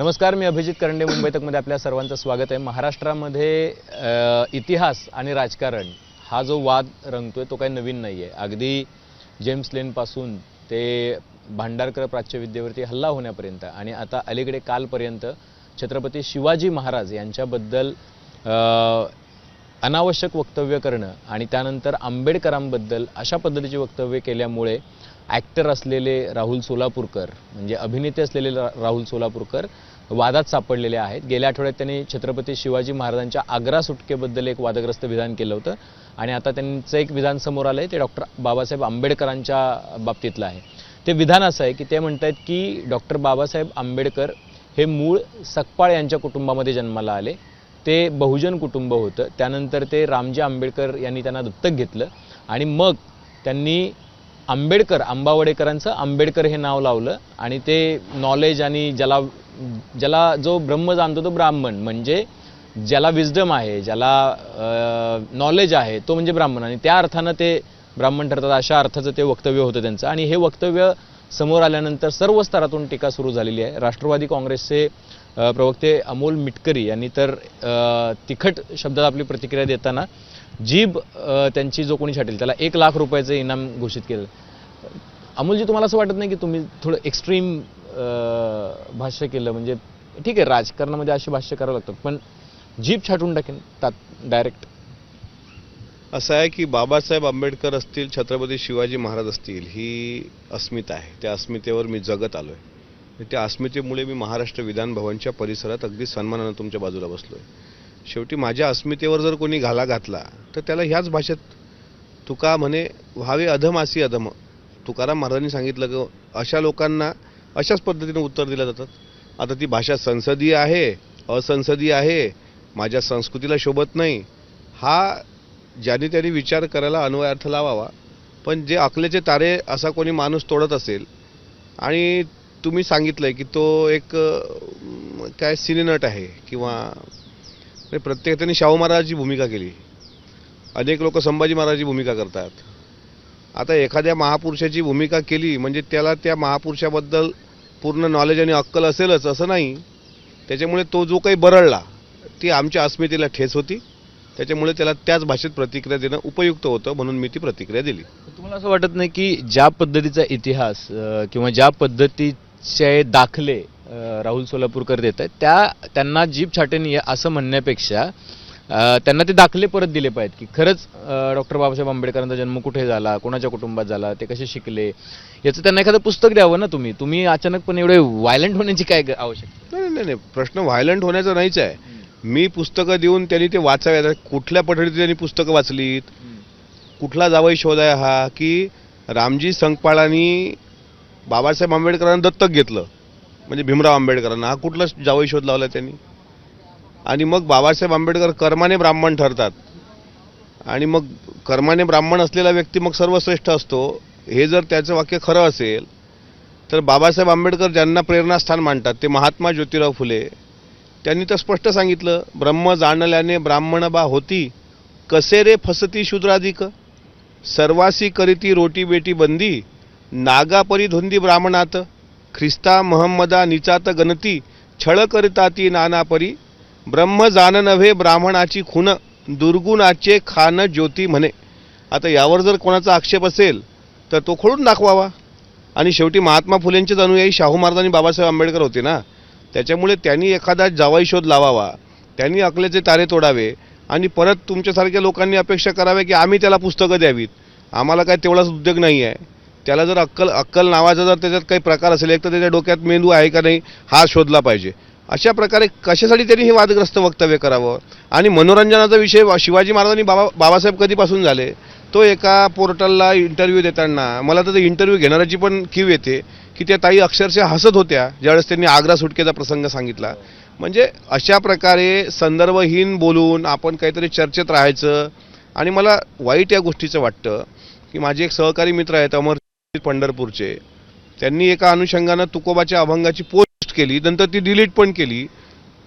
नमस्कार मी अभिजित करंडे मुंबई तकमध्ये आपल्या सर्वांचं स्वागत आहे. महाराष्ट्रामध्ये इतिहास आणि राजकारण हा जो वाद रंगतोय तो काही नवीन नाही आहे अगदी जेम्स लेनपासून ते भांडारकर प्राच्यविद्येवरती हल्ला होण्यापर्यंत आणि आता अलीकडे कालपर्यंत छत्रपती शिवाजी महाराज यांच्याबद्दल अनावश्यक वक्तव्य करणं आणि त्यानंतर आंबेडकरांबद्दल अशा पद्धतीची वक्तव्य केल्यामुळे ॲक्टर असलेले राहुल सोलापूरकर म्हणजे अभिनेते असलेले रा- राहुल सोलापूरकर वादात सापडलेले आहेत. गेल्या आठवड्यात त्यांनी छत्रपती शिवाजी महाराजांच्या आग्रा सुटकेबद्दल एक वादग्रस्त विधान केलं होतं. आणि आता त्यांचं एक विधान समोर आलं आहे ते डॉक्टर बाबासाहेब आंबेडकरांच्या बाबतीतलं आहे. ते विधान असं आहे की ते म्हणत आहेत की डॉक्टर बाबासाहेब आंबेडकर हे मूळ सकपाळ यांच्या कुटुंबामध्ये जन्माला आले. ते बहुजन कुटुंब होतं. त्यानंतर ते रामजी आंबेडकर यांनी त्यांना दत्तक घेतलं. आणि मग त्यांनी आंबेडकर आंबावडेकरांचं आंबेडकर हे नाव लावलं आणि ते नॉलेज आणि ज्याला ज्याला जो ब्रह्म जाणतो तो ब्राह्मण. म्हणजे ज्याला विजडम आहे ज्याला नॉलेज आहे तो म्हणजे ब्राह्मण. आणि त्या अर्थानं ते ब्राह्मण ठरतात अशा अर्थाचं ते वक्तव्य होतं त्यांचं. आणि हे वक्तव्य समोर आल्यानंतर सर्व स्तरातून टीका सुरू झालेली आहे. राष्ट्रवादी काँग्रेसचे प्रवक्ते अमोल मिटकरी यांनी तर तिखट शब्दात आपली प्रतिक्रिया देताना जीभ त्यांची जो कोणी छाटेल त्याला एक लाख रुपयाचं इनाम घोषित केलं. अमोलजी तुम्हाला असं वाटत नाही की तुम्ही थोडं एक्स्ट्रीम भाष्य केलं? म्हणजे ठीक आहे राजकारणामध्ये अशी भाष्य करावं लागतात पण जीभ छाटून टाकेन डायरेक्ट असं आहे की बाबासाहेब आंबेडकर असतील छत्रपती शिवाजी महाराज असतील ही अस्मिता आहे. त्या अस्मितेवर मी जगत आलो आहे त्या अस्मितेमुळे मी महाराष्ट्र विधान भवनच्या परिसरात अगदी सन्मानानं तुमच्या बाजूला बसलो आहे शेवटी माझ्या अस्मितेवर जर कोणी घाला घातला तर त्याला ह्याच भाषेत तुका म्हणे व्हावे अधमासी अधम. तुकाराम महाराजांनी सांगितलं की अशा लोकांना अशाच पद्धतीने उत्तर दिलं जातात आता ती भाषा संसदीय आहे असंसदीय आहे माझ्या संस्कृतीला शोभत नाही. हा ज्याने त्याने विचार करायला अन्वयार्थ लावावा. पण जे अकलेचे तारे असा कोणी माणूस तोडत असेल आणि तुम्ही सांगितलं आहे की तो एक काय सिनेनट आहे किंवा प्रत्येक त्यांनी शाहू महाराजाची भूमिका केली. अनेक लोक संभाजी महाराजाची भूमिका करतात. आता एखाद्या महापुरुषाची भूमिका केली म्हणजे त्याला त्या महापुरुषाबद्दल पूर्ण नॉलेज आणि अक्कल असेलच असं नाही. त्याच्यामुळे तो जो काही बरळला ती आमच्या अस्मितेला ठेच होती. त्याच्यामुळे त्याला त्याच भाषेत प्रतिक्रिया देणं उपयुक्त होतं म्हणून मी ती प्रतिक्रिया दिली. तुम्हाला असं वाटत नाही की ज्या पद्धतीचा इतिहास किंवा ज्या पद्धतीचे दाखले राहुल सोलापूरकर देत आहेत. त्या त्यांना जीभ छाटेनी असं म्हणण्यापेक्षा त्यांना ते दाखले परत दिले पाहिजेत की खरंच डॉक्टर बाबासाहेब आंबेडकरांचा जन्म कुठे झाला कोणाच्या कुटुंबात झाला ते कसे शिकले याचं त्यांना एखादं पुस्तक द्यावं ना तुम्ही. तुम्ही अचानकपणे एवढे व्हायलंट होण्याची काय आवश्यकता नाही नाही नाही प्रश्न व्हायलंट होण्याचा नाहीच आहे. मी पुस्तकं देऊन त्यांनी ते वाचावे. कुठल्या पद्धतीने त्यांनी पुस्तकं वाचलीत? कुठला जावई शोध आहे हा? की रामजी संकपाळांनी बाबासाहेब आंबेडकरांना दत्तक घेतलं. म्हणजे भीमराव आंबेडकरांना. हा कुठला जावई शोध लावला त्यांनी? आणि मग बाबासाहेब आंबेडकर कर्माने ब्राह्मण ठरतात. आणि मग कर्माने ब्राह्मण असलेला व्यक्ती मग सर्वश्रेष्ठ असतो. हे जर त्याचं वाक्य खरं असेल तर बाबासाहेब आंबेडकर ज्यांना प्रेरणास्थान मानतात ते महात्मा ज्योतिराव फुले. त्यांनी तर स्पष्ट सांगितलं ब्रह्म जाणल्याने ब्राह्मण बा होती कसे रे फसती शूद्राधिक? सर्वासी करीती रोटी बेटी बंदी नागापरी धुंदी ब्राह्मणात. ख्रिस्ता महम्मदा निचात गणती छळ करिताती नानापरी ब्रह्म जाण नव्हे ब्राह्मणाची खून दुर्गुणाचे खान ज्योती म्हणे. आता यावर जर कोणाचा आक्षेप असेल तर तो खोडून दाखवावा. आणि शेवटी महात्मा फुलेंचेच अनुयायी शाहू महाराज आणि बाबासाहेब आंबेडकर होते ना. त्याच्यामुळे त्यांनी एखादा जावाई शोध लावावा त्यांनी अकलेचे तारे तोडावे आणि परत तुमच्यासारख्या लोकांनी अपेक्षा कराव्या की आम्ही त्याला पुस्तकं द्यावीत. आम्हाला काय तेवढाच उद्योग नाही आहे त्याला जर अक्कल अक्कल नावाचा जर त्याच्यात काही प्रकार असेल एक तर त्याच्या डोक्यात मेंदू आहे का नाही हा शोधला पाहिजे. अशा प्रकारे कशासाठी त्यांनी हे वादग्रस्त वक्तव्य करावं? आणि मनोरंजनाचा विषय शिवाजी महाराजांनी बाबा बाबासाहेब कधीपासून झाले? तो एका पोर्टलला इंटरव्ह्यू देताना मला तर इंटरव्ह्यू घेणाऱ्याची पण कीव येते की त्या ताई अक्षरशः हसत होत्या ज्यावेळेस त्यांनी आग्रा सुटकेचा प्रसंग सांगितला. म्हणजे अशा प्रकारे संदर्भहीन बोलून आपण काहीतरी चर्चेत राहायचं आणि मला वाईट या गोष्टीचं वाटतं की माझे एक सहकारी मित्र आहेत अमर पंढरपूरचे. त्यांनी एका अनुषंगानं तुकोबाच्या अभंगाची पोस्ट केली नंतर ती डिलीट पण केली.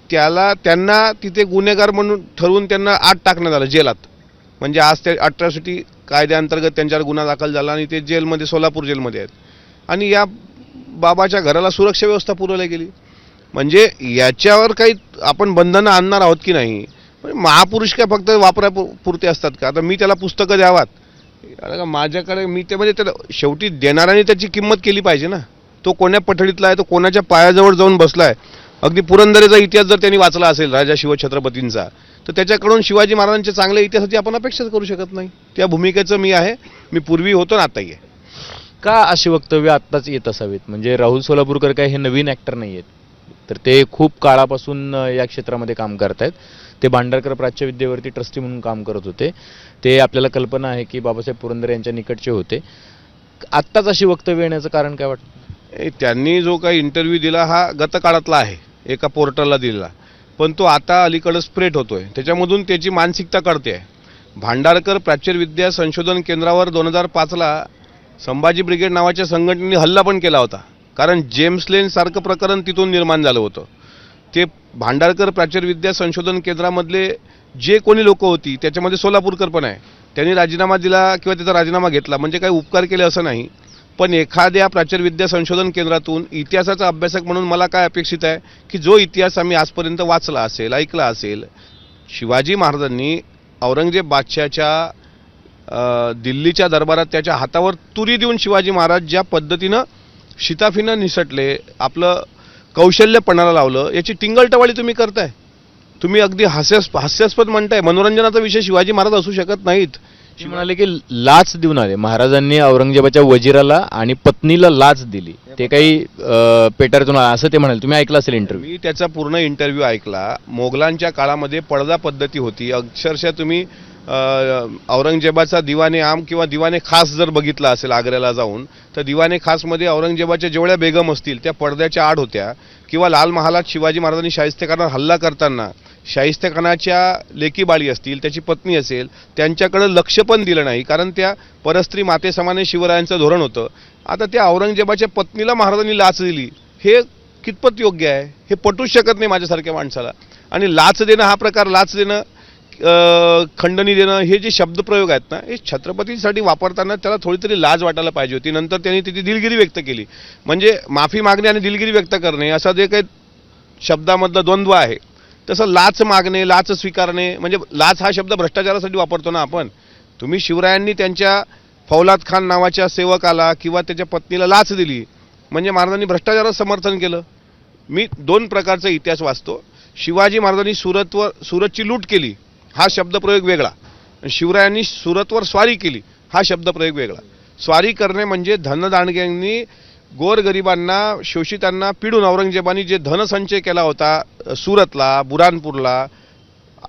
त्याला त्यांना तिथे गुन्हेगार म्हणून ठरवून त्यांना आत टाकण्यात आलं जेलात. म्हणजे आज ते अट्रॉसिटी कायद्याअंतर्गत त्यांच्यावर गुन्हा दाखल झाला आणि ते जेलमध्ये सोलापूर जेलमध्ये आहेत. आणि या बाबाच्या घराला सुरक्षा व्यवस्था पुरवली गेली. म्हणजे याच्यावर काही आपण बंधनं आणणार आहोत की नाही? म्हणजे महापुरुष काय फक्त वापरापुरते असतात का? आता मी त्याला पुस्तकं द्यावात. का माझ्याकडे मी ते म्हणजे त्याला शेवटी देणाऱ्याने त्याची किंमत केली पाहिजे ना. तो कोण्या पठडीतला आहे तो कोणाच्या पायाजवळ जाऊन बसला आहे. अगदी पुरंदरेचा इतिहास जर त्यांनी वाचला असेल राजा शिवछत्रपतींचा तर त्याच्याकडून शिवाजी महाराजांच्या चांगल्या इतिहासाची आपण अपेक्षाच करू शकत नाही. त्या भूमिकेचं मी आहे मी पूर्वी होतो ना आताही आहे. का अशी वक्तव्य आत्ताच येत असावीत? म्हणजे राहुल सोलापूरकर काय हे नवीन ॲक्टर नाही आहेत तर ते खूप काळापासून या क्षेत्रामध्ये काम करत आहेत ते भांडारकर प्राच्यविद्येवरती ट्रस्टी म्हणून काम करत होते. ते आपल्याला कल्पना आहे की बाबासाहेब पुरंदरे यांच्या निकटचे होते. आत्ताच अशी वक्तव्य येण्याचं कारण काय वाटतं? त्यांनी जो काही इंटरव्ह्यू दिला हा गतकाळातला आहे. एका पोर्टलला दिलेला. पण तो आता अलीकडं स्प्रेड होतोय. त्याच्यामधून त्याची मानसिकता कळते आहे भांडारकर प्राच्यविद्या संशोधन केंद्रावर दोन हजार पाचला संभाजी ब्रिगेड नावाच्या संघटनेने हल्ला पण केला होता. कारण जेम्स लेन सारखं प्रकरण तिथून निर्माण झालं होतं. ते भांडारकर प्राच्यविद्या संशोधन केंद्रामधले जे कोणी लोक होती त्याच्यामध्ये सोलापूरकर पण आहे. त्यांनी राजीनामा दिला किंवा त्याचा राजीनामा घेतला म्हणजे काही उपकार केले असं नाही. पण एखाद्या प्राच्यविद्या संशोधन केंद्रातून इतिहासाचा अभ्यासक म्हणून मला काय अपेक्षित आहे की जो इतिहास आम्ही आजपर्यंत वाचला असेल ऐकला असेल शिवाजी महाराजांनी औरंगजेब बादशाच्या दिल्लीच्या दरबारात त्याच्या हातावर तुरी देऊन शिवाजी महाराज ज्या पद्धतीनं शिताफीनं निसटले आपलं कौशल्य पणाला लावलं याची टिंगलटवाळी तुम्ही करताय. तुम्ही अगदी हास्यास हास्यास्पद म्हणताय. मनोरंजनाचा विषय शिवाजी महाराज असू शकत नाहीत. म्हणाले की लाच देऊन आले. महाराजांनी औरंगजेबाच्या वजिराला आणि पत्नीला लाच दिली. ते काही पेटारतून असं ते म्हणाले. तुम्ही ऐकलं असेल इंटरव्ह्यू मी त्याचा पूर्ण इंटरव्ह्यू ऐकला. मोगलांच्या काळामध्ये पडदा पद्धती होती. अक्षरशः तुम्ही औरंगजेबाचा दिवाने आम किंवा दिवाने खास जर बघितला असेल आग्र्याला जाऊन तर दिवाने खासमध्ये औरंगजेबाच्या जेवढ्या बेगम असतील त्या पडद्याच्या आड होत्या. किंवा लाल महालात शिवाजी महाराजांनी शाहिस्तेखानावर हल्ला करताना शाहिस्तेखानाच्या लेकी बाळी असतील त्याची पत्नी असेल त्यांच्याकडं लक्ष पण दिलं नाही कारण त्या परस्त्री मातेसमाने शिवरायांचं धोरण होतं. आता त्या औरंगजेबाच्या पत्नीला महाराजांनी लाच दिली. हे कितपत योग्य आहे? हे पटूच शकत नाही माझ्यासारख्या माणसाला. आणि लाच देणं हा प्रकार लाच देणं खंडणी देणं हे जे शब्दप्रयोग आहेत ना हे छत्रपतींसाठी वापरताना त्याला थोडी तरी लाज वाटायला पाहिजे होती. नंतर त्यांनी तिथे दिलगिरी व्यक्त केली. म्हणजे माफी मागणे आणि दिलगिरी व्यक्त करणे असा जे काही शब्दामधलं द्वंद्व आहे तसं लाच मागणे लाच स्वीकारणे म्हणजे लाच हा शब्द भ्रष्टाचारासाठी वापरतो ना आपण. तुम्ही शिवरायांनी त्यांच्या फौलाद खान नावाच्या सेवकाला किंवा त्याच्या पत्नीला लाच दिली म्हणजे महाराजांनी भ्रष्टाचाराचं समर्थन केलं. मी दोन प्रकारचा इतिहास वाचतो. शिवाजी महाराजांनी सुरतवर सुरतची लूट केली. हा शब्दप्रयोग वेगळा. शिवरायांनी सुरतवर स्वारी केली हा शब्दप्रयोग वेगळा. स्वारी करणे म्हणजे धनदांडग्यांनी गोरगरिबांना शोषितांना पिडून औरंगजेबानी जे धनसंचय केला होता सुरतला बुरानपूरला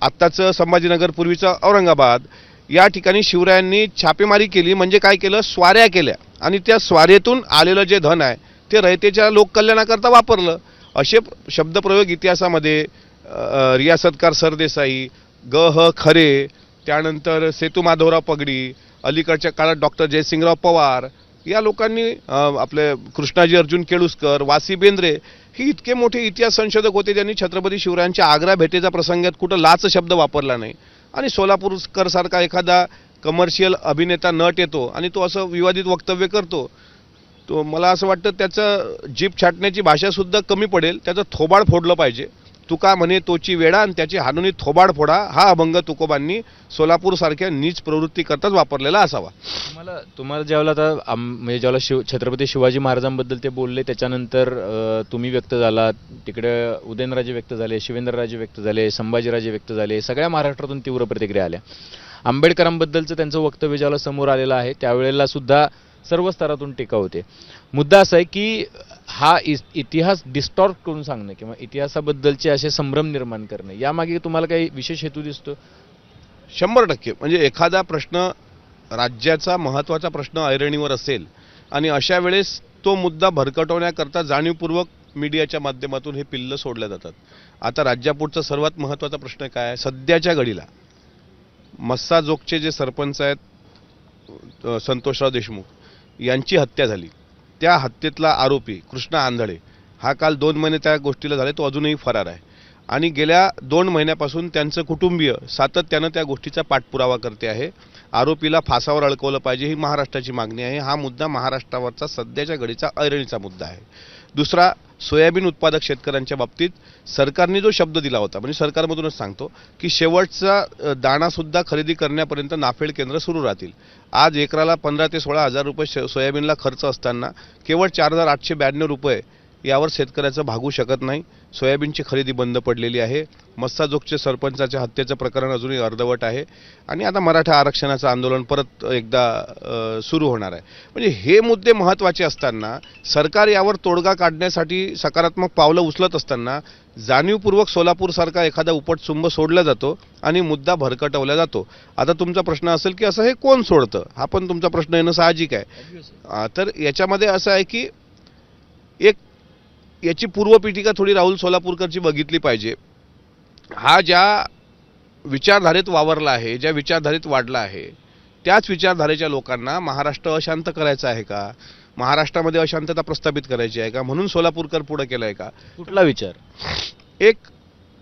आत्ताचं संभाजीनगर पूर्वीचं औरंगाबाद या ठिकाणी शिवरायांनी छापेमारी केली म्हणजे काय केलं? स्वाऱ्या केल्या. आणि त्या स्वारेतून आलेलं जे धन आहे ते रयतेच्या लोककल्याणाकरता वापरलं. असे शब्दप्रयोग इतिहासामध्ये रियासतकार सरदेसाई ग ह खरे त्यानंतर सेतू माधवराव पगडी अलीकडच्या काळात डॉक्टर जयसिंगराव पवार. या लोकांनी आपले कृष्णाजी अर्जुन केळुसकर वासी बेंद्रे ही इतके मोठे इतिहास संशोधक होते ज्यांनी छत्रपती शिवरायांच्या आग्रा भेटेच्या प्रसंगात कुठं लाच शब्द वापरला नाही. आणि सोलापूरकर सारखा एखादा कमर्शियल अभिनेता नट येतो आणि तो असं विवादित वक्तव्य करतो. तो मला असं वाटतं त्याचं जीप छाटण्याची भाषासुद्धा कमी पडेल त्याचं थोबाड फोडलं पाहिजे. तुका म्हणे तोची वेडा आणि त्याची हानुनी थोबाड फोडा हा अभंग तुकोबांनी सोलापूरसारख्या नीच प्रवृत्ती करताच वापरलेला असावा. तुम्हाला तुम्हाला ज्यावेळेला आता म्हणजे ज्यावेळेला शिव छत्रपती शिवाजी महाराजांबद्दल ते बोलले त्याच्यानंतर तुम्ही व्यक्त झालात तिकडे उदयनराजे व्यक्त झाले शिवेंद्रराजे व्यक्त झाले संभाजीराजे व्यक्त झाले सगळ्या महाराष्ट्रातून तीव्र प्रतिक्रिया आल्या. आंबेडकरांबद्दलचं त्यांचं वक्तव्य ज्यावेळेला समोर आलेलं आहे त्यावेळेला सुद्धा सर्व स्तरातून टीका होते. मुद्दा असा आहे की हा इस- इतिहास डिस्टॉर्ट करून सांगणं किंवा इतिहासाबद्दलचे असे संभ्रम निर्माण करणे यामागे तुम्हाला काही विशेष हेतू दिसतो? शंभर टक्के. म्हणजे एखादा प्रश्न राज्याचा महत्त्वाचा प्रश्न ऐरणीवर असेल आणि अशा वेळेस तो मुद्दा भरकटवण्याकरता जाणीवपूर्वक मीडियाच्या माध्यमातून हे पिल्लं सोडल्या जातात. आता राज्यापुढचा सर्वात महत्त्वाचा प्रश्न काय आहे? सध्याच्या घडीला मस्साजोगचे जे सरपंच आहेत संतोषराव देशमुख यांची हत्या झाली. त्या हत्येतला आरोपी कृष्णा आंधळे हा काल दोन महिने त्या गोष्टीला झाले तो अजूनही फरार आहे. आणि गेल्या दोन महिन्यापासून त्यांचं कुटुंबीय सातत्यानं त्या गोष्टीचा पाठपुरावा करते आहे. आरोपीला फासावर अडकवलं पाहिजे ही महाराष्ट्राची मागणी आहे. हा मुद्दा महाराष्ट्रावरचा सध्याच्या घडीचा ऐरणीचा मुद्दा आहे. दुसरा सोयाबीन उत्पादक शेतकऱ्यांच्या बाबतीत सरकारने जो शब्द दिला होता म्हणजे सरकारमधूनच सांगतो की शेवटचा दाणासुद्धा खरेदी करण्यापर्यंत नाफेड केंद्र सुरू राहतील. आज एकराला पंधरा ते सोळा हजार रुपये सोयाबीनला खर्च असताना केवळ चार हजार आठशे ब्याण्णव रुपये यावर शेतकऱ्याचं भागू शकत नाही. सोयाबीनची खरेदी बंद पडलेली आहे. मस्साजोगचे सरपंचाच्या हत्येचं प्रकरण अजूनही अर्धवट आहे. आणि आता मराठा आरक्षणाचं आंदोलन परत एकदा सुरू होणार आहे. म्हणजे हे मुद्दे महत्त्वाचे असताना सरकार यावर तोडगा काढण्यासाठी सकारात्मक पावलं उचलत असताना जाणीवपूर्वक सोलापूरसारखा एखादा उपटसुंब सोडला जातो आणि मुद्दा भरकटवला जातो. आता तुमचा प्रश्न असेल की असं हे कोण सोडतं? हा पण तुमचा प्रश्न येणं साहजिक आहे. तर याच्यामध्ये असं आहे की एक याची पूर्वपीठिका थोडी राहुल सोलापूरकरची बघितली पाहिजे. हा ज्या विचारधारेत वावरला आहे ज्या विचारधारेत वाढला आहे त्याच विचारधारेच्या लोकांना महाराष्ट्र अशांत करायचा आहे का? महाराष्ट्रामध्ये अशांतता प्रस्थापित करायची आहे का? म्हणून सोलापूरकर पुढं केलं आहे का? कुठला विचार? एक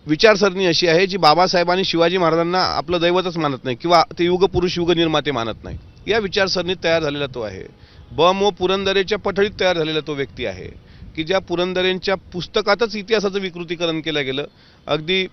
विचारसरणी अशी आहे जी बाबासाहेबांनी शिवाजी महाराजांना आपलं दैवतच मानत नाही किंवा ते युगपुरुष युगनिर्माते मानत नाही. या विचारसरणीत तयार झालेला तो आहे. ब. मो. पुरंदरेच्या पठडीत तयार झालेला तो व्यक्ती आहे. की ज्या पुरंदरेंच्या पुस्तकातच इतिहासाचं विकृतीकरण केलं गेलं. अगदी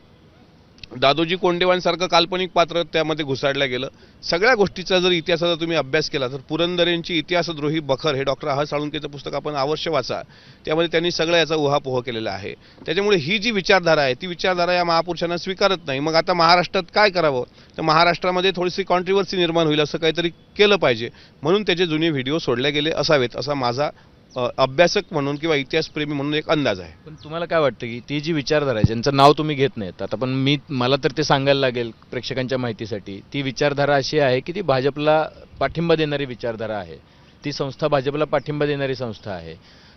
दादोजी कोंडेवांसारखं काल्पनिक पात्र त्यामध्ये घुसाडलं गेलं. सगळ्या गोष्टीचा जर इतिहासाचा तुम्ही अभ्यास केला तर पुरंदरेंची इतिहासद्रोही बखर हे डॉक्टर आह साळुंकेचं पुस्तक आपण अवश्य वाचा. त्यामध्ये त्यांनी सगळं याचा उहापोह केलेला आहे. त्याच्यामुळे ही जी विचारधारा आहे ती विचारधारा या महापुरुषांना स्वीकारत नाही. मग आता महाराष्ट्रात काय करावं? तर महाराष्ट्रामध्ये थोडीशी कॉन्ट्रोवर्सी निर्माण होईल असं काहीतरी केलं पाहिजे. म्हणून त्याचे जुने व्हिडिओ सोडले गेले असावेत असा माझा अभ्यासक म्हणून किंवा इतिहासप्रेमी म्हणून एक अंदाज आहे. पण तुम्हाला काय वाटतं की ती जी विचारधारा आहे ज्यांचं नाव तुम्ही घेत नाहीत आता पण मी मला तर ते सांगायला लागेल प्रेक्षकांच्या माहितीसाठी ती विचारधारा अशी आहे की ती भाजपला पाठिंबा देणारी विचारधारा आहे. ती संस्था भाजपला पाठिंबा देणारी संस्था आहे.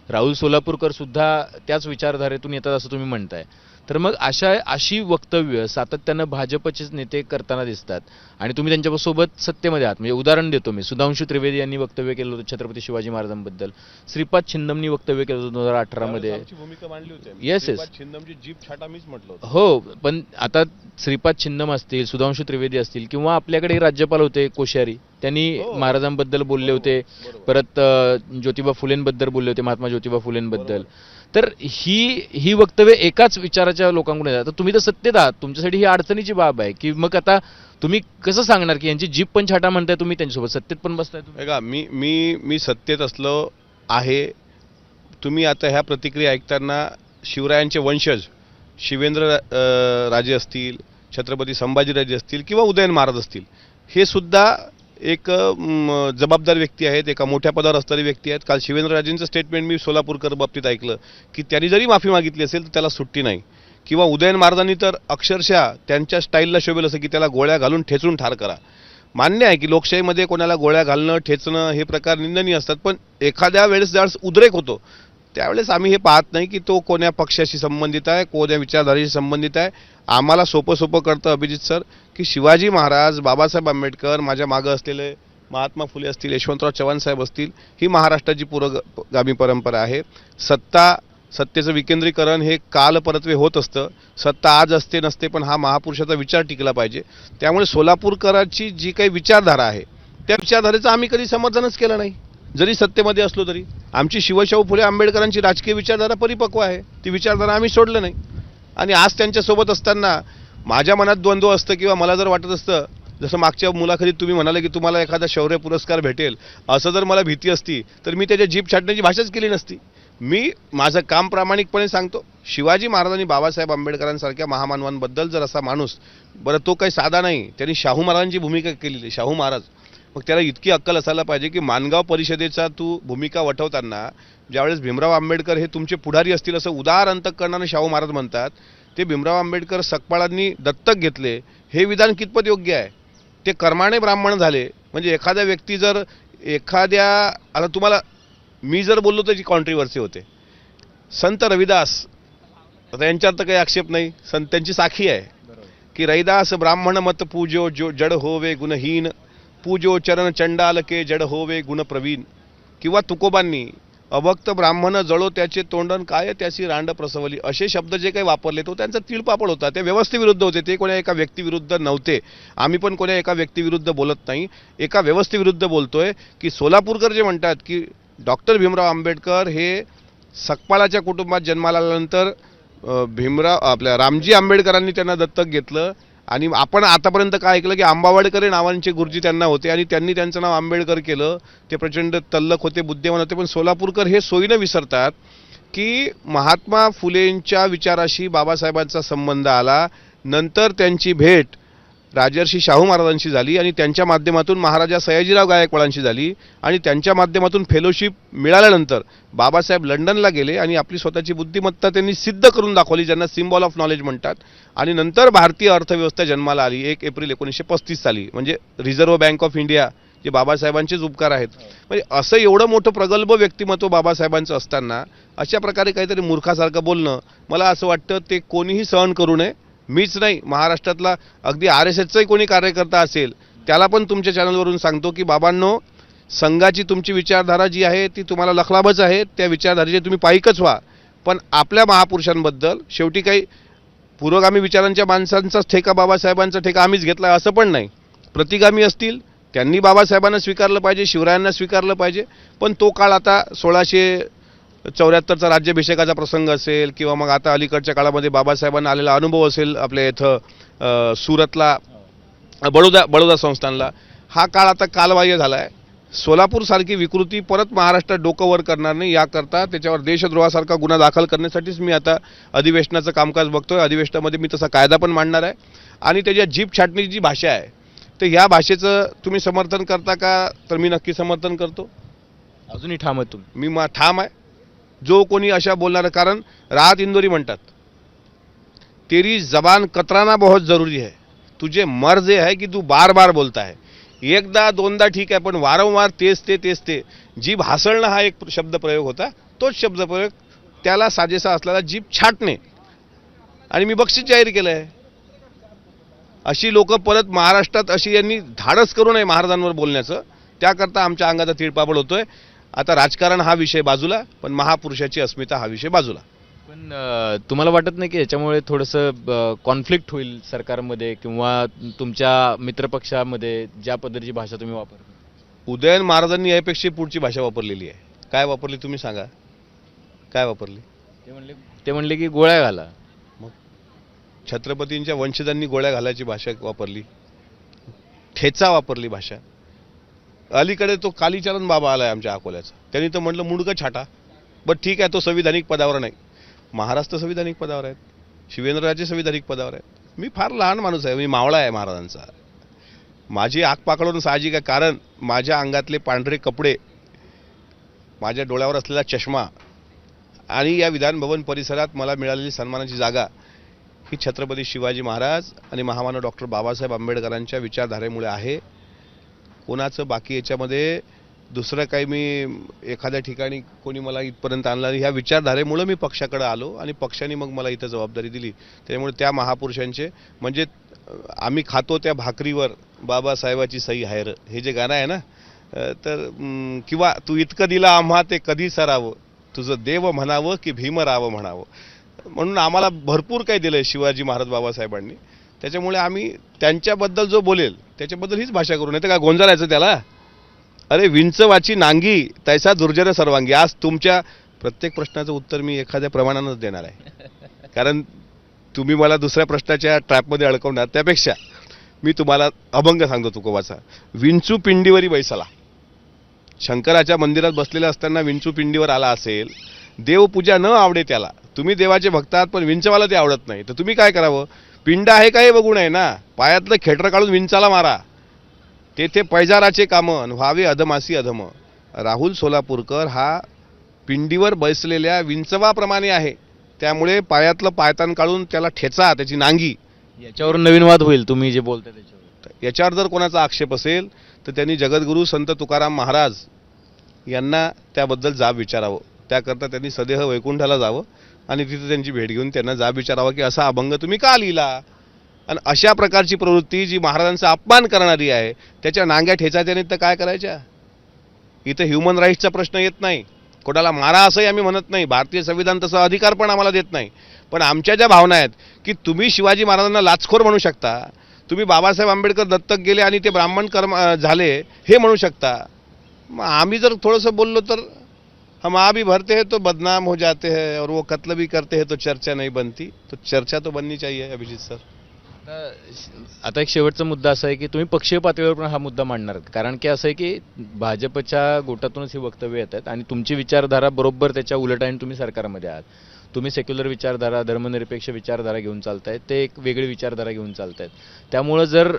राहुल सोलापूरकर सुद्धा त्याच विचारधारेतून येतात असं तुम्ही म्हणताय. तर मग अशा अशी वक्तव्य सातत्यानं भाजपचेच नेते करताना दिसतात. आणि तुम्ही त्यांच्यासोबत सत्तेमध्ये आहात. म्हणजे उदाहरण देतो मी. सुधांशू त्रिवेदी यांनी वक्तव्य केलं होतं छत्रपती शिवाजी महाराजांबद्दल. श्रीपाद छिंदमनी वक्तव्य केलं होतं दोन हजार अठरामध्ये. होती. म्हटलं होतं. हो पण आता श्रीपाद छिन्नम असतील सुधांशू त्रिवेदी असतील किंवा आपल्याकडे राज्यपाल होते कोश्यारी. त्यांनी हो. महाराजांबद्दल बोलले होते. बरोबर. परत ज्योतिबा फुलेंबद्दल बोलले होते महात्मा ज्योतिबा फुलेंबद्दल. तर ही ही वक्तव्य एकाच विचाराच्या लोकांकडून येतात. तर तुम्ही तर सत्तेत आहात. तुमच्यासाठी ही अडचणीची बाब आहे की मग आता तुम्ही कसं सांगणार की यांची जीप पण छाटा म्हणताय तुम्ही त्यांच्यासोबत? सत्तेत पण बसताय का बघा मी मी मी सत्तेत असलो आहे. तुम्ही आता ह्या प्रतिक्रिया ऐकताना शिवरायांचे वंशज शिवेंद्र राजे असतील छत्रपती संभाजीराजे असतील किंवा उदयन महाराज असतील हे सुद्धा एक जबाबदार व्यक्ती आहेत एका मोठ्या पदावर असणारी व्यक्ती आहेत. काल शिवेंद्रराजेंचं स्टेटमेंट मी सोलापूरकर बाबतीत ऐकलं की त्यांनी जरी माफी मागितली असेल तर त्याला सुट्टी नाही. किंवा उदयन महाराजांनी तर अक्षरशः त्यांच्या स्टाईलला शोभेल असं की त्याला गोळ्या घालून ठेचून ठार करा. मान्य आहे की लोकशाहीमध्ये कोणाला गोळ्या घालणं ठेचणं हे प्रकार निंदनीय असतात पण एखाद्या वेळेस ज्यावेळेस उद्रेक होतो त्यावेळेस आम्ही हे पाहत नाही की तो कोण्या पक्षाशी संबंधित आहे कोण्या विचारधारेशी संबंधित आहे. आम्हाला सोपं सोपं करतं अभिजित सर. की शिवाजी महाराज बाबासाहेब आंबेडकर माझ्या मागं असलेले महात्मा फुले असतील यशवंतराव चव्हाण साहेब असतील ही महाराष्ट्राची पुरोगामी परंपरा आहे. सत्ता सत्तेचं विकेंद्रीकरण हे काल परत्वे होत असतं. सत्ता आज असते नसते पण हा महापुरुषाचा विचार टिकला पाहिजे. त्यामुळे सोलापूरकरांची जी काही विचारधारा आहे त्या विचारधारेचं आम्ही कधी समर्थनच केलं नाही. जरी सत्तेमध्ये असलो तरी. आमची शिवशाहू फुले आंबेडकरांची राजकीय विचारधारा परिपक्व आहे. ती विचारधारा आम्ही सोडलं नाही. आणि आज त्यांच्यासोबत असताना माझ्या मनात द्वंद्व असतं किंवा मला जर वाटत असतं जसं मागच्या मुलाखतीत तुम्ही म्हणाले की तुम्हाला एखादा शौर्य पुरस्कार भेटेल असं जर मला भीती असती तर मी त्याच्या जीप छाटण्याची भाषाच केली नसती. मी माझं काम प्रामाणिकपणे सांगतो. शिवाजी महाराजांनी बाबासाहेब आंबेडकरांसारख्या महामानवांबद्दल जर असा माणूस बरं तो काही साधा नाही त्यांनी शाहू महाराजांची भूमिका केलेली आहे शाहू महाराज. मग त्याला इतकी अक्कल असायला पाहिजे की मानगाव परिषदेचा तू भूमिका वठवताना ज्यावेळेस भीमराव आंबेडकर हे तुमचे पुढारी असतील असं उदार अंतकरणानं शाहू महाराज म्हणतात ते भीमराव आंबेडकर सकपाळांनी दत्तक घेतले हे विधान कितपत योग्य आहे? ते कर्माने ब्राह्मण झाले. म्हणजे एखाद्या व्यक्ती जर एखाद्या आता तुम्हाला मी जर बोललो त्याची कॉन्ट्रीवर्सी होते. संत रविदास आता यांच्यात तर काही आक्षेप नाही संत त्यांची साखी आहे. की रविदास ब्राह्मण मत पूजो जो जड होवे गुणहीन पूजो चरण चंडाल के जड होवे गुण प्रवीण. किंवा तुकोबांनी अभक्त ब्राह्मण जळो त्याचे तोंडन काय त्याची रांड प्रसवली. असे शब्द जे काही वापरले तो त्यांचा तिळपापड होता. ते व्यवस्थेविरुद्ध होते. ते कोण्या एका व्यक्तीविरुद्ध नव्हते. आम्ही पण कोण्या एका व्यक्तीविरुद्ध बोलत नाही. एका व्यवस्थेविरुद्ध बोलतोय की सोलापूरकर जे म्हणतात की डॉक्टर भीमराव आंबेडकर हे सकपाळाच्या कुटुंबात जन्माला आल्यानंतर भीमराव आपल्या रामजी आंबेडकरांनी त्यांना दत्तक घेतलं. आणि आपण आतापर्यंत काय ऐकलं की आंबावाडकर हे नावांचे गुरुजी त्यांना होते आणि त्यांनी त्यांचं नाव आंबेडकर केलं. ते प्रचंड तल्लक होते बुद्धिमान होते. पण सोलापूरकर हे सोयीनं विसरतात की महात्मा फुलेंच्या विचाराशी बाबासाहेबांचा संबंध आला. नंतर त्यांची भेट राजर्षी शाहू महाराजांशी झाली आणि त्यांच्या माध्यमातून महाराजा सयाजीराव गायकवाडांशी झाली आणि त्यांच्या माध्यमातून फेलोशिप मिळाल्यानंतर बाबासाहेब लंडनला गेले आणि आपली स्वतःची बुद्धिमत्ता त्यांनी सिद्ध करून दाखवली ज्यांना सिम्बॉल ऑफ नॉलेज म्हणतात. आणि नंतर भारतीय अर्थव्यवस्था जन्माला आली एक एप्रिल एकोणीसशे पस्तीस साली. म्हणजे रिझर्व्ह बँक ऑफ इंडिया जे बाबासाहेबांचेच उपकार आहेत. म्हणजे असं एवढं मोठं प्रगल्भ व्यक्तिमत्व बाबासाहेबांचं असताना अशा प्रकारे काहीतरी मूर्खासारखं बोलणं मला असं वाटतं ते कोणीही सहन करू नये. मीच नाही महाराष्ट्रातला अगदी आर एस एसचाही कोणी कार्यकर्ता असेल त्याला पण तुमच्या चॅनलवरून सांगतो की बाबांनो संघाची तुमची विचारधारा जी आहे ती तुम्हाला लखलाबच आहे त्या विचारधारेचे तुम्ही पाईकच व्हा. पण आपल्या महापुरुषांबद्दल शेवटी काही पुरोगामी विचारांच्या माणसांचाच ठेका बाबासाहेबांचा ठेका आम्हीच घेतला असं पण नाही. प्रतिगामी असतील त्यांनी बाबासाहेबांना स्वीकारलं पाहिजे शिवरायांना स्वीकारलं पाहिजे पण तो काळ आता सोळाशे चौऱ्याहत्तरचा राज्याभिषेकाचा प्रसंग असेल किंवा मग आता अलीकडच्या काळामध्ये बाबासाहेबांना आलेला अनुभव असेल आपल्या इथं सुरतला बडोदा बडोदा संस्थानला. हा काळ आता कालबाह्य झाला आहे सोलापूरसारखी विकृती परत महाराष्ट्रात डोकं वर करणार नाही. याकरता त्याच्यावर देशद्रोहासारखा गुन्हा दाखल करण्यासाठीच मी आता अधिवेशनाचं कामकाज बघतोय. अधिवेशनामध्ये मी तसा कायदा पण मांडणार आहे. आणि त्याच्या जीप छाटणीची जी भाषा आहे तर ह्या भाषेचं तुम्ही समर्थन करता का? तर मी नक्की समर्थन करतो. अजूनही ठाम आहे तुम्ही. मी मा ठाम आहे. जो कोणी अशा बोलणार कारण राहत इंदोरी म्हणतात. तेरी जबान कतराना बहुत जरुरी है. तुझे मर्ज है की तू बार बार बोलता है. एकदा दोनदा ठीक आहे पण वारंवार तेच ते तेच ते जीभ हासळणं हा एक शब्द प्रयोग होता. तोच शब्द प्रयोग त्याला साजेसा असलेला जीभ छाटणे. आणि मी बक्षीस जाहीर केलं आहे अशी लोक परत महाराष्ट्रात अशी यांनी धाडस करू नये महाराजांवर बोलण्याचं. त्याकरता आमच्या अंगाचा तिळपापड होतोय. आता राजकारण हा विषय बाजूला पण महापुरुषाची अस्मिता हा विषय बाजूला. पण तुम्हाला वाटत नाही की याच्यामुळे थोडंसं कॉन्फ्लिक्ट होईल सरकारमध्ये किंवा तुमच्या मित्रपक्षामध्ये ज्या पद्धतीची भाषा तुम्ही वापरता? उदयन महाराजांनी यापेक्षा पुढची भाषा वापरलेली आहे. काय वापरली तुम्ही सांगा. काय वापरली? ते म्हणले ते म्हणले की गोळ्या घाला. छत्रपतींच्या वंशजांनी गोळ्या घालायची भाषा वापरली. ठेचा वापरली भाषा. अलीकडे तो कालीचरण बाबा आला आहे आमच्या अकोल्याचा. त्यांनी तर म्हटलं मुंडकं छाटा. बट ठीक आहे तो संविधानिक पदावर नाही. महाराष्ट्र संविधानिक पदावर आहेत. शिवेंद्रराजे संविधानिक पदावर आहेत. मी फार लहान माणूस आहे मी मावळा आहे महाराजांचा. माझी आग पाकडून साहजिक आहे कारण माझ्या अंगातले पांढरे कपडे माझ्या डोळ्यावर असलेला चष्मा आणि या विधानभवन परिसरात मला मिळालेली सन्मानाची जागा ही छत्रपती शिवाजी महाराज आणि महामानव डॉक्टर बाबासाहेब आंबेडकरांच्या विचारधारेमुळे आहे. कोणाचं बाकी याच्यामध्ये दुसरं काही मी एखाद्या ठिकाणी कोणी मला इथपर्यंत आणलं ह्या विचारधारेमुळं मी पक्षाकडे आलो आणि पक्षाने मग मला इथं जबाबदारी दिली. त्यामुळे त्या महापुरुषांचे म्हणजे आम्ही खातो त्या भाकरीवर बाबासाहेबाची सई हायर. हे जे गाणं आहे ना तर किंवा तू इतकं दिलं आम्हा ते कधी सरावं? तुझं देव म्हणावं की भीमरावं म्हणावं? म्हणून आम्हाला भरपूर काही दिलंय शिवाजी महाराज बाबासाहेबांनी. त्याच्यामुळे आम्ही त्यांच्याबद्दल जो बोलेल त्याच्याबद्दल हीच भाषा करू. नाही तर काय गोंजारायचं त्याला? अरे विंचवाची नांगी तैसा दुर्जर सर्वांगी. आज तुमच्या प्रत्येक प्रश्नाचं उत्तर मी एखाद्या प्रमाणानंच देणार आहे. कारण तुम्ही मला दुसऱ्या प्रश्नाच्या ट्रॅपमध्ये अडकवणार. त्यापेक्षा मी तुम्हाला अभंग सांगतो तुकोबाचा. विंचू पिंडीवरी बैसला. शंकराच्या मंदिरात बसलेला असताना विंचू पिंडीवर आला असेल. देवपूजा न आवडे त्याला. तुम्ही देवाचे भक्त आहात पण विंचवाला ते आवडत नाही. तर तुम्ही काय करावं? पिंड आहे का हे बघू नये ना. पायातलं खेटर काढून विंचाला मारा. तेथे पैजाराचे कामं व्हावे अधमासी अधम. राहुल सोलापूरकर हा पिंडीवर बैसलेल्या विंचवाप्रमाणे आहे. त्यामुळे पायातलं पायतान काढून त्याला ठेचा त्याची नांगी. याच्यावर नवीन वाद होईल तुम्ही जे बोलता त्याच्यावर. याच्यावर जर कोणाचा आक्षेप असेल तर त्यांनी जगद्गुरू संत तुकाराम महाराज यांना त्याबद्दल जाब विचारावं. त्याकरता त्यांनी सदेह वैकुंठाला जावं. आणि तिथं त्यांची भेट घेऊन त्यांना जा विचारावा की असा अभंग तुम्ही का लिहिला? आणि अशा प्रकारची प्रवृत्ती जी महाराजांचा अपमान करणारी आहे त्याच्या नांग्या ठेचायच्या नाही तर काय करायच्या? इथं ह्युमन राईट्सचा प्रश्न येत नाही. कोणाला मारा असंही आम्ही म्हणत नाही. भारतीय संविधान तसा अधिकार पण आम्हाला देत नाही. पण आमच्या ज्या भावना आहेत की तुम्ही शिवाजी महाराजांना लाचखोर म्हणू शकता तुम्ही बाबासाहेब आंबेडकर दत्तक गेले आणि ते ब्राह्मण कर्म झाले हे म्हणू शकता. मग आम्ही जर थोडंसं बोललो तर हम आ भी भरते हैं तो बदनाम हो जाते हैं और वो कत्ल भी करते हैं तो चर्चा नहीं बनती। तो चर्चा तो बननी चाहिए अभिजीत सर। आता- एक शेवटचा मुद्दा असा आहे की तुम्ही पक्षीय पातळीवर पण हा मुद्दा मांडणार कारण की असं आहे की भाजपच्या गोटातूनच ही वक्तव्य येत आहेत आणि तुमची विचारधारा बरोबर त्याच्या उलट आहे आणि तुम्ही सरकारमध्ये आहात. तुम्ही सेक्युलर विचारधारा धर्मनिरपेक्ष विचारधारा घेऊन चालतायत ते एक वेगळी विचारधारा घेऊन चालतायत. त्यामुळं जर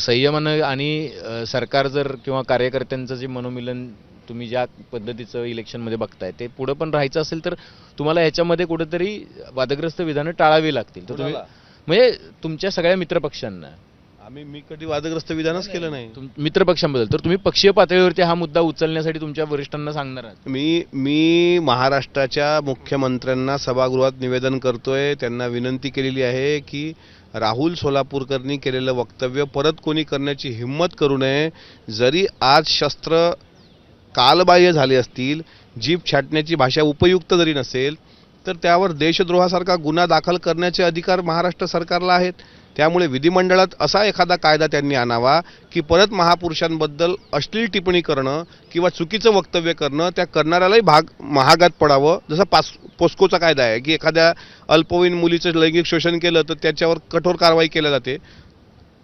संयमानं आणि सरकार जर किंवा कार्यकर्त्यांचं जे मनोमिलन तुम्ही ज्या पद्धतीचं इलेक्शनमध्ये बघताय ते पुढं पण राहायचं असेल तर तुम्हाला ह्याच्यामध्ये कुठेतरी वादग्रस्त विधानं टाळावी लागतील. तर तुम्ही? म्हणजे तुमच्या सगळ्या मित्रपक्षांना. आम्ही मी कधी वादग्रस्त विधानच केलं नाही. मित्रपक्षांबद्दल. तर तुम्ही पक्षीय पातळीवरती हा मुद्दा उचलण्यासाठी तुमच्या वरिष्ठांना सांगणार आहात. मी मी महाराष्ट्राच्या मुख्यमंत्र्यांना सभागृहात निवेदन करतोय त्यांना विनंती केलेली आहे की राहुल सोलापूरकरनी केलेलं वक्तव्य परत कोणी करण्याची हिंमत करू नये. जरी आज शस्त्र कालबाह्य झाले असतील जीप छाटण्याची भाषा उपयुक्त जरी नसेल तर त्यावर देशद्रोहासारखा गुन्हा दाखल करण्याचे अधिकार महाराष्ट्र सरकारला आहेत. त्यामुळे विधिमंडळात असा एखादा कायदा त्यांनी आणावा की परत महापुरुषांबद्दल अश्लील टिप्पणी करणं किंवा चुकीचं वक्तव्य करणं त्या करणाऱ्यालाही भाग महागात पडावं. जसा पास पोस्कोचा कायदा आहे की एखाद्या अल्पवयीन मुलीचं लैंगिक शोषण केलं तर त्याच्यावर कठोर कारवाई केली जाते.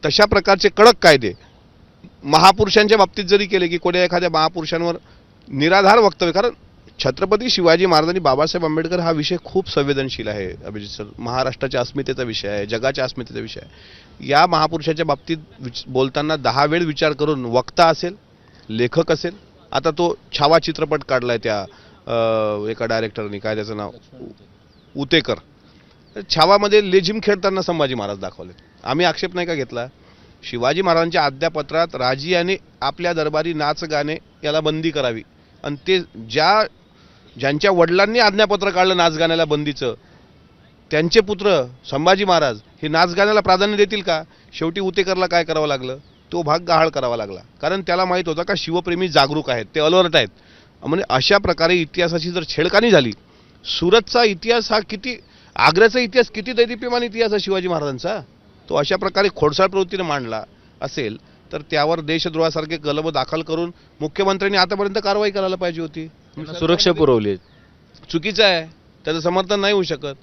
तशा प्रकारचे कडक कायदे महापुरुषांच्या बाबतीत जरी केले की कोणी एखाद्या महापुरुषांवर निराधार वक्तव्य कारण छत्रपती शिवाजी महाराज आणि बाबासाहेब आंबेडकर हा विषय खूप संवेदनशील आहे अभिजित सर. महाराष्ट्राच्या अस्मितेचा विषय आहे जगाच्या अस्मितेचा विषय आहे. या महापुरुषाच्या बाबतीत विच बोलताना दहा वेळ विचार करून वक्ता असेल लेखक असेल आता तो छावा चित्रपट काढला आहे त्या एका डायरेक्टरनी काय त्याचं नाव? उतेकर. तर छावामध्ये लेझिम खेळताना संभाजी महाराज दाखवले आम्ही आक्षेप नाही का घेतला? शिवाजी महाराजांच्या आज्ञापत्रात राजी याने आपल्या दरबारी नाच गाणे याला बंदी करावी. आणि ते ज्या ज्यांच्या वडिलांनी आज्ञापत्र काढलं नाच गाण्याला बंदीचं त्यांचे पुत्र संभाजी महाराज हे नाच गाण्याला प्राधान्य देतील का? शेवटी उतेकरला काय करावं लागलं? तो भाग गहाळ करावा लागला. कारण त्याला माहीत होता का शिवप्रेमी जागरूक आहेत ते अलर्ट आहेत. म्हणजे अशा प्रकारे इतिहासाची जर छेडखानी झाली सुरतचा इतिहास हा किती आग्र्याचा इतिहास किती दैदिप्यमान इतिहास आहे शिवाजी महाराजांचा? तो अशा प्रकारे खोडसाळ प्रवृत्तीने मांडला असेल तर त्यावर देशद्रोहासारखे गलब दाखल करून मुख्यमंत्र्यांनी आतापर्यंत कारवाई करायला पाहिजे होती. त्यांना सुरक्षा पुरवली चुकीचं आहे. त्याचं समर्थन नाही होऊ शकत.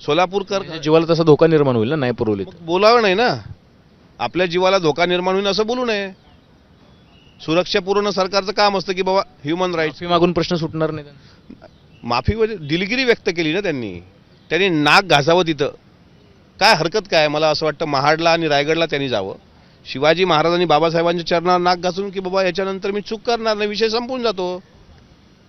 सोलापूरकर त्यांच्या जीवाला तसा धोका निर्माण होईल ना? नाही पुरवली बोलावं नाही ना? आपल्या जीवाला धोका निर्माण होईल असं बोलू नये. सुरक्षा पुरवणं सरकारचं काम असतं की बाबा ह्युमन राईट्स माफी मागून प्रश्न सुटणार नाही. त्यांचा. माफीमध्ये दिलगिरी व्यक्त केली ना त्यांनी. त्यांनी नाक घासावं तिथं. काय हरकत काय? मला असं वाटतं महाडला आणि रायगडला त्यांनी जावं. शिवाजी महाराजांनी बाबासाहेबांच्या चरणावर नाक घासून की बाबा याच्यानंतर मी चूक करणार नाही विषय संपून जातो.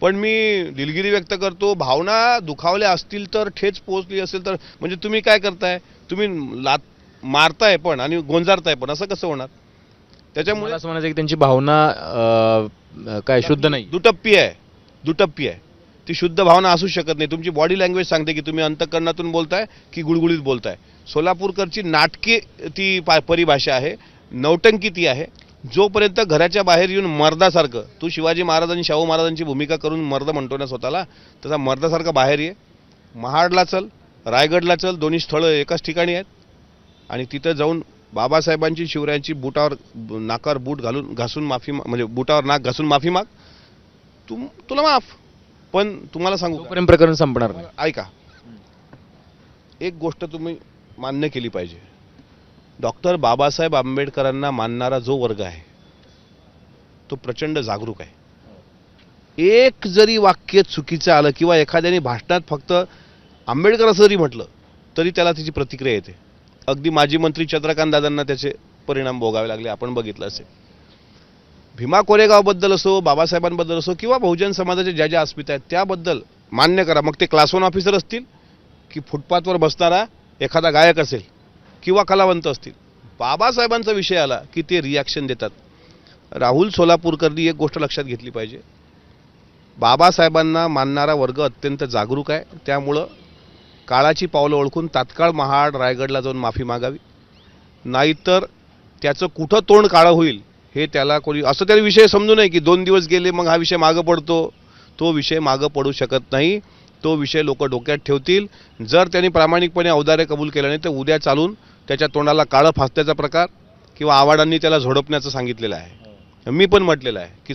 पण मी दिलगिरी व्यक्त करतो भावना दुखावल्या असतील तर ठेच पोहोचली असेल तर म्हणजे तुम्ही काय करताय? तुम्ही लात मारताय पण आणि गोंजारताय पण असं कसं होणार? त्याच्यामुळे असं म्हणायचं की त्यांची भावना काय शुद्ध नाही. दुटप्पी आहे. दुटप्पी आहे. ती शुद्ध भावना असू शकत नाही. तुमची बॉडी लँग्वेज सांगते की तुम्ही अंतकरणातून बोलताय की गुळगुळीत बोलताय. सोलापूरकरची नाटकी ती पा- परिभाषा आहे. नौटंकी ती आहे. जोपर्यंत घराच्या बाहेर येऊन मर्दासारखं तू शिवाजी महाराज आणि शाहू महाराजांची भूमिका करून मर्द म्हणतो ना स्वतःला तसा मर्दासारखं बाहेर ये. महाडला चल रायगडला चल दोन्ही स्थळं एकाच ठिकाणी आहेत. आणि तिथं जाऊन बाबासाहेबांची शिवरायांची बुटावर नाकावर बूट घालून घासून माफी मा- म्हणजे बुटावर नाक घासून माफी माग. तुम तुला माफ. पण तुम्हाला सांगू प्रकरण संपणार नाही. ऐका. एक गोष्ट तुम्ही मान्य केली पाहिजे. डॉक्टर बाबासाहेब आंबेडकरांना मानणारा जो वर्ग आहे तो प्रचंड जागरूक आहे. एक जरी वाक्य चुकीचं आलं किंवा एखाद्याने भाषणात फक्त आंबेडकर असं जरी म्हटलं तरी त्याला त्याची प्रतिक्रिया येते. अगदी माजी मंत्री चंद्रकांत दादांना त्याचे परिणाम भोगावे लागले आपण बघितलं असेल. भीमा कोरेगावबद्दल असो बाबासाहेबांबद्दल असो किंवा बहुजन समाजाच्या ज्या ज्या अस्मिता आहेत त्याबद्दल मान्य करा. मग ते क्लास वन ऑफिसर असतील की फुटपाथवर बसणारा एखादा गायक असेल किंवा कलावंत असतील बाबासाहेबांचा विषय आला की ते रिॲक्शन देतात. राहुल सोलापूरकरनी एक गोष्ट लक्षात घेतली पाहिजे. बाबासाहेबांना मानणारा वर्ग अत्यंत जागरूक आहे. त्यामुळं काळाची पावलं ओळखून तात्काळ महाड रायगडला जाऊन माफी मागावी. नाहीतर त्याचं कुठं तोंड काळं होईल हे त्याला कोणी असं त्याला विषय समजू नये की दोन दिवस गेले मग हा विषय मागं पडतो. तो विषय मागं पडू शकत नाही. तो विषय लोक डोक्यात ठेवतील. जर त्यांनी प्रामाणिकपणे औदार्य कबूल केलं नाही तर उद्या चालून त्याच्या तोंडाला काळं फासण्याचा प्रकार किंवा आवाडांनी त्याला झोडपण्याचं सांगितलेलं आहे. मी पण म्हटलेलं आहे की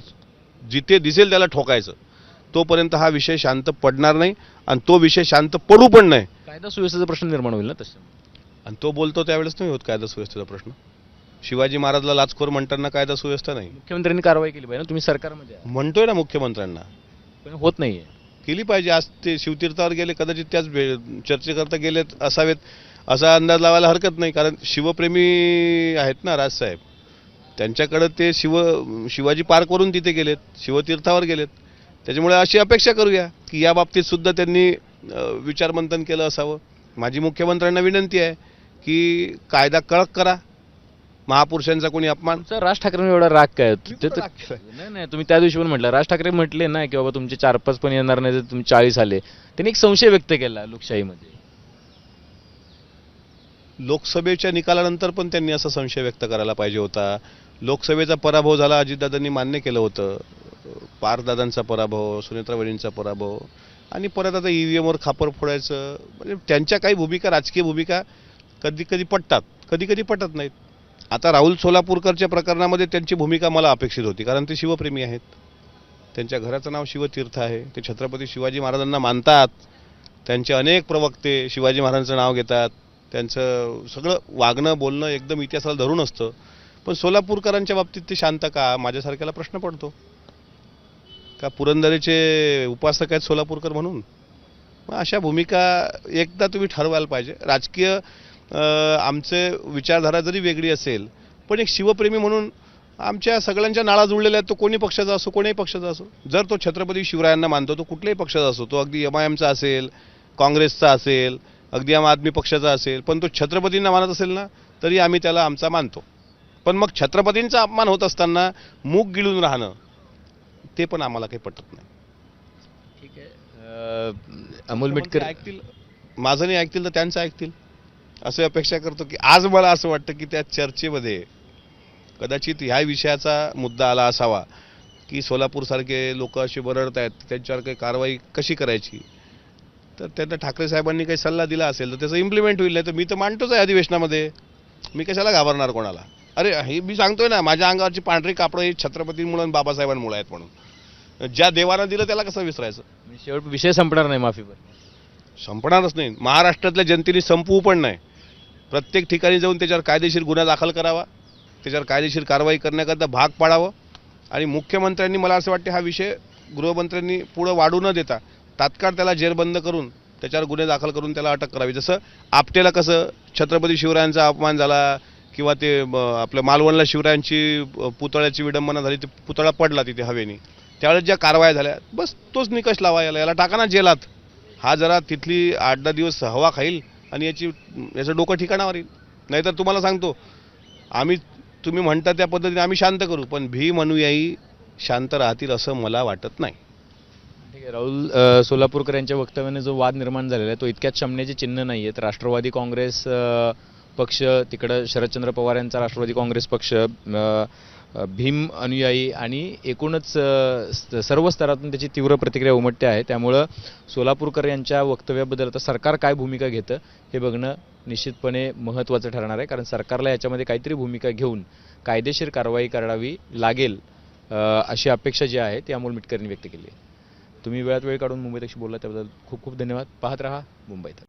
जिथे दिसेल त्याला ठोकायचं. तोपर्यंत हा विषय शांत पडणार नाही आणि तो विषय शांत पडू पण नाही. कायदा सुव्यवस्थेचा प्रश्न निर्माण होईल ना तसं? आणि तो बोलतो त्यावेळेस नाही होत कायदा सुव्यवस्थेचा प्रश्न. शिवाजी महाराजला लाचखोर म्हणताना कायदा सुव्यवस्था नाही. मुख्यमंत्र्यांनी कारवाई केली पाहिजे ना तुम्ही सरकारमध्ये. म्हणतोय ना मुख्यमंत्र्यांना. पण होत नाहीये. केली पाहिजे. आज ते शिवतीर्थावर गेले कदाचित त्याच भे- चर्चेकरता गेलेत असावेत असा अंदाज लावायला हरकत नाही. कारण शिवप्रेमी आहेत ना राजसाहेब त्यांच्याकडं ते शिव शिवाजी पार्कवरून तिथे गेलेत शिवतीर्थावर गेलेत. त्याच्यामुळे अशी अपेक्षा करूया की या बाबतीत सुद्धा त्यांनी विचारमंथन केलं असावं. माझी मुख्यमंत्र्यांना विनंती आहे की कायदा कडक करा. महापुरुषांचा कोणी अपमान? तुमचा राज ठाकरेंवर एवढा राग काय? ते तर-. नाही नाही तुम्ही त्या दिवशी पण म्हटलं. राज ठाकरे म्हटले ना की बाबा तुमचे चार पाच पण येणार नाही तर तुम्ही चाळीस आले. त्यांनी एक संशय व्यक्त केला लोकशाहीमध्ये. लोकसभेच्या निकालानंतर पण त्यांनी असा संशय व्यक्त करायला पाहिजे होता. लोकसभेचा पराभव झाला अजितदादांनी मान्य केलं होतं. पारदादांचा पराभव सुनेत्रा वहिनींचा पराभव. आणि परत आता ईव्हीएमवर खापर फोडायचं. म्हणजे त्यांच्या काही भूमिका राजकीय भूमिका कधी कधी पटतात. कधी कधी पटत नाहीत. आता राहुल सोलापूरकरच्या प्रकरणामध्ये त्यांची भूमिका मला अपेक्षित होती कारण ते शिवप्रेमी आहेत. त्यांच्या घराचं नाव शिवतीर्थ आहे. ते छत्रपती शिवाजी महाराजांना मानतात. त्यांचे अनेक प्रवक्ते शिवाजी महाराजांचं नाव घेतात. त्यांचं सगळं वागणं बोलणं एकदम इतिहासाला धरून असतं. पण सोलापूरकरांच्या बाबतीत ते शांत का? माझ्यासारख्याला प्रश्न पडतो. का पुरंदरेचे उपासक आहेत सोलापूरकर म्हणून? मग अशा भूमिका एकदा तुम्ही ठरवायला पाहिजे. राजकीय आमचे विचारधारा जरी वेगळी असेल पण एक शिवप्रेमी म्हणून आमच्या सगळ्यांच्या नाळा जुळलेल्या आहेत तो कोणी पक्षाचा असो कोणीही पक्षाचा असो. जर तो छत्रपती शिवरायांना मानतो तो कुठल्याही पक्षाचा असो तो अगदी एम आय एमचा असेल काँग्रेसचा असेल अगदी आम आदमी पक्षाचा असेल पण तो छत्रपतींना मानत असेल ना तरी आम्ही त्याला आमचा मानतो. पण मग छत्रपतींचा अपमान होत असताना मूग गिळून राहणं ते पण आम्हाला काही पटत नाही. ठीक आहे. अमोल मिटकर ऐकतील? माझं नाही ऐकतील तर त्यांचं ऐकतील. असे अपेक्षा करतो की आज मला असं वाटतं की त्या चर्चेमध्ये कदाचित ह्या विषयाचा मुद्दा आला असावा की सोलापूरसारखे लोक असे बरडत आहेत त्यांच्यावर काही कारवाई कशी करायची? तर त्यांना ठाकरे साहेबांनी काही सल्ला दिला असेल तर त्याचं इम्प्लिमेंट होईल नाही तर मी तर मांडतोच आहे अधिवेशनामध्ये. मी कशाला घाबरणार कोणाला? अरे हे मी सांगतोय ना माझ्या अंगावरची पांढरी कापडं ही छत्रपतींमुळे आणि बाबासाहेबांमुळे आहेत म्हणून. ज्या देवानं दिलं त्याला कसं विसरायचं? शेवट विषय संपणार नाही माफीवर संपणारच नाही. महाराष्ट्रातल्या जनतेने संपवू पण नाही. प्रत्येक ठिकाणी जाऊन त्याच्यावर कायदेशीर गुन्हा दाखल करावा. त्याच्यावर कायदेशीर कारवाई करण्याकरता भाग पाडावं. आणि मुख्यमंत्र्यांनी मला असं वाटते हा विषय गृहमंत्र्यांनी पुढं वाढू न देता तात्काळ त्याला जेरबंद करून त्याच्यावर गुन्हे दाखल करून त्याला अटक करावी. जसं आपटेला कसं छत्रपती शिवरायांचा अपमान झाला किंवा ते आपल्या मालवणला शिवरायांची पुतळ्याची विडंबना झाली ते पुतळा पडला तिथे हवेने. त्यावेळेस ज्या कारवाया झाल्या बस तोच निकष लावा याला याला टाका ना जेलात. हा जरा तिथली आठ दहा दिवस हवा खाईल आणि याची याचं डोकं ठिकाणावर येईल. नाहीतर तुम्हाला सांगतो आम्ही तुम्ही म्हणता त्या पद्धतीने आम्ही शांत करू पण भी म्हणूयाही शांत राहतील असं मला वाटत नाही. ठीक आहे राहुल सोलापूरकर यांच्या वक्तव्याने जो वाद निर्माण झालेला आहे तो इतक्यात शमण्याचे चिन्ह नाही आहेत राष्ट्रवादी काँग्रेस पक्ष तिकडं शरदचंद्र पवार यांचा राष्ट्रवादी काँग्रेस पक्ष भीम अनुयायी आणि एकूणच सर्व स्तरातून त्याची तीव्र प्रतिक्रिया उमटते आहे. त्यामुळं सोलापूरकर यांच्या वक्तव्याबद्दल आता सरकार काय भूमिका घेतं हे बघणं निश्चितपणे महत्त्वाचं ठरणार आहे. कारण सरकारला याच्यामध्ये काहीतरी भूमिका घेऊन कायदेशीर कारवाई करावी लागेल अशी अपेक्षा जी आहे ती अमोल मिटकरनी व्यक्त केली आहे. तुम्ही वेळात वेळ काढून मुंबईत बोलला त्याबद्दल खूप खूप धन्यवाद. पाहत रहा मुंबईत.